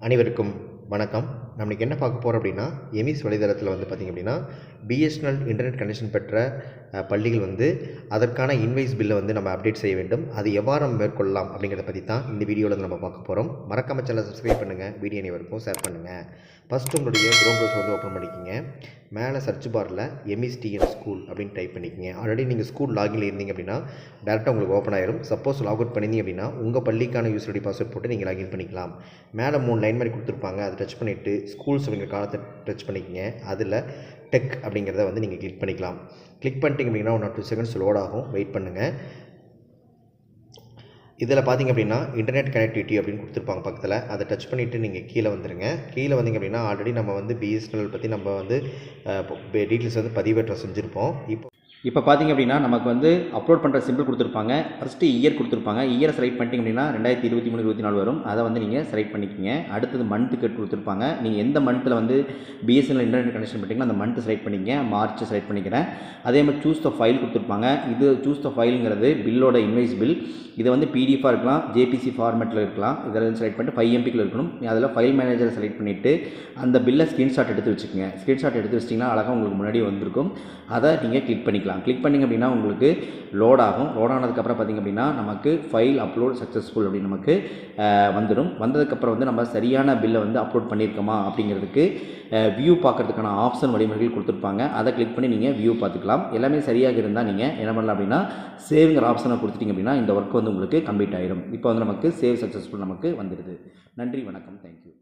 அனைவருக்கும் வணக்கம். நம்மளுக்கு என்ன பார்க்க போகிறோம் அப்படின்னா எமிஸ் வலைதளத்தில் வந்து பார்த்திங்க அப்படின்னா பிஎஸ்என்எல் இன்டர்நெட் கனெக்ஷன் பெற்ற பள்ளிகள் வந்து அதற்கான இன்வைஸ் பில்லை வந்து நம்ம அப்டேட் செய்ய வேண்டும். அது எவ்வாறு நம்ம மேற்கொள்ளலாம் அப்படிங்கிறத பற்றி தான் இந்த வீடியோவில் நம்ம பார்க்க போகிறோம் மறக்காம சேனல் சப்ஸ்கிரைப் பண்ணுங்கள் வீடியோ அனைவருக்கும் ஷேர் பண்ணுங்கள் ஃபஸ்ட் உங்களுடைய க்ரோம் ப்ரௌசர் வந்து ஓப்பன் பண்ணிக்கோங்க. மேலே சர்ச் பாரில் எம்இஸ்டிஎன் ஸ்கூல் அப்படின்னு டைப் பண்ணிக்கிங்க. ஆல்ரெடி நீங்கள் ஸ்கூல் லாகின்ல இருந்தீங்க அப்படின்னா டேரெக்டாக உங்களுக்கு ஓப்பன் ஆயிரும். சப்போஸ் லாக் அவுட் பண்ணிங்க அப்படின்னா உங்கள் பள்ளிக்கான யூஸ் ஐடி பாஸ்வேர்ட் போட்டு நீங்கள் லாகின் பண்ணிக்கலாம். மேலே மூணு லைன் மாதிரி கொடுத்துருப்பாங்க. அது டச் பண்ணிவிட்டு ஸ்கூல்ஸ் அப்படிங்கிற காலத்தை டச் பண்ணிக்கங்க. அதில் டெக் அப்படிங்கிறத வந்து நீங்கள் கிளிக் பண்ணிக்கலாம். கிளிக் பண்ணிட்டீங்க அப்படின்னா one or two seconds load ஆகும். வெயிட் பண்ணுங்கள் இதில் பார்த்தீங்க அப்படின்னா இன்டர்நெட் கனெக்டிவிட்டி அப்படின்னு கொடுத்துருப்பாங்க பக்கத்தில். அதை டச் பண்ணிவிட்டு நீங்கள் கீழே வந்துடுங்க கீழே வந்தீங்க அப்படின்னா ஆல்ரெடி நம்ம வந்து பிஎஸ்என்எல் பற்றி நம்ம வந்து டீட்டெயில்ஸ் வந்து பதிவேற்றம் செஞ்சுருப்போம். இப்போ இப்போ பார்த்தீங்க அப்படின்னா நமக்கு வந்து அப்லோட் பண்ணுற சிம்பிள் கொடுத்துருப்பாங்க. ஃபஸ்ட்டு இயர் கொடுத்துருப்பாங்க. இயரை செலக்ட் பண்ணிட்டீங்க அப்படின்னா ரெண்டாயிரத்தி இருபத்தி மூணு இருபத்தி நாலு வரும். அதை வந்து நீங்கள் செலக்ட் பண்ணிக்கிங்க. அடுத்தது மந்த்துக்கு கொடுத்துருப்பாங்க. நீங்கள் எந்த மந்த்தில் வந்து பிஎஸ்என்எல் இன்டர்நெட் கனெக்ஷன் பண்ணிட்டீங்களோ அந்த மந்த்து செலக்ட் பண்ணிக்கங்க. மார்ச் செலக்ட் பண்ணிக்கிறேன். அதே மாதிரி சூஸ் த ஃபைல் கொடுத்துருப்பாங்க. இது சூஸ் த ஃபைலுங்கிறது பில்லோட இன்வைஸ் பில் இது வந்து பிடிஎஃபாக இருக்கலாம். ஜேபிசி ஃபார்மேட்டில் இருக்கலாம். இதெல்லாம் செலக்ட் பண்ணிட்டு ஃபைவ் எம்பிக்கில் இருக்கணும். அதில் ஃபைல் மேனேஜரை செலக்ட் பண்ணிவிட்டு அந்த பில்லை ஸ்க்ரீன்ஷாட் எடுத்து வச்சுக்கோங்க. ஸ்க்ரீன்ஷாட் எடுத்து வச்சிட்டிங்கன்னா அழகாக உங்களுக்கு முன்னாடி வந்திருக்கும். அதை நீங்கள் கிளிக் பண்ணிக்கலாம். கிளிக் பண்ணிங்க அப்படின்னா உங்களுக்கு லோட் ஆகும். லோட் ஆனதுக்கப்புறம் பார்த்திங்க அப்படின்னா நமக்கு ஃபைல் அப்லோட் சக்ஸஸ்ஃபுல் அப்படின்னு நமக்கு வந்துடும். வந்ததுக்கப்புறம் வந்து நம்ம சரியான பில்லை வந்து அப்லோட் பண்ணியிருக்கோமா அப்படிங்கிறதுக்கு வியூ பார்க்கறதுக்கான ஆப்ஷன் வழிமுறைகள் கொடுத்துருப்பாங்க. அதை கிளிக் பண்ணி நீங்கள் வியூ பார்த்துக்கலாம். எல்லாமே சரியாக இருந்தால் நீங்கள் என்ன பண்ணலாம் அப்படின்னா சேவ்ங்கிற ஆப்ஷனை கொடுத்துட்டிங்க அப்படின்னா இந்த ஒர்க் வந்து உங்களுக்கு கம்ப்ளீட் ஆயிடும் இப்போ வந்து நமக்கு சேவ் சக்ஸஸ்ஃபுல் நமக்கு வந்துடுது. நன்றி வணக்கம். தேங்க்யூ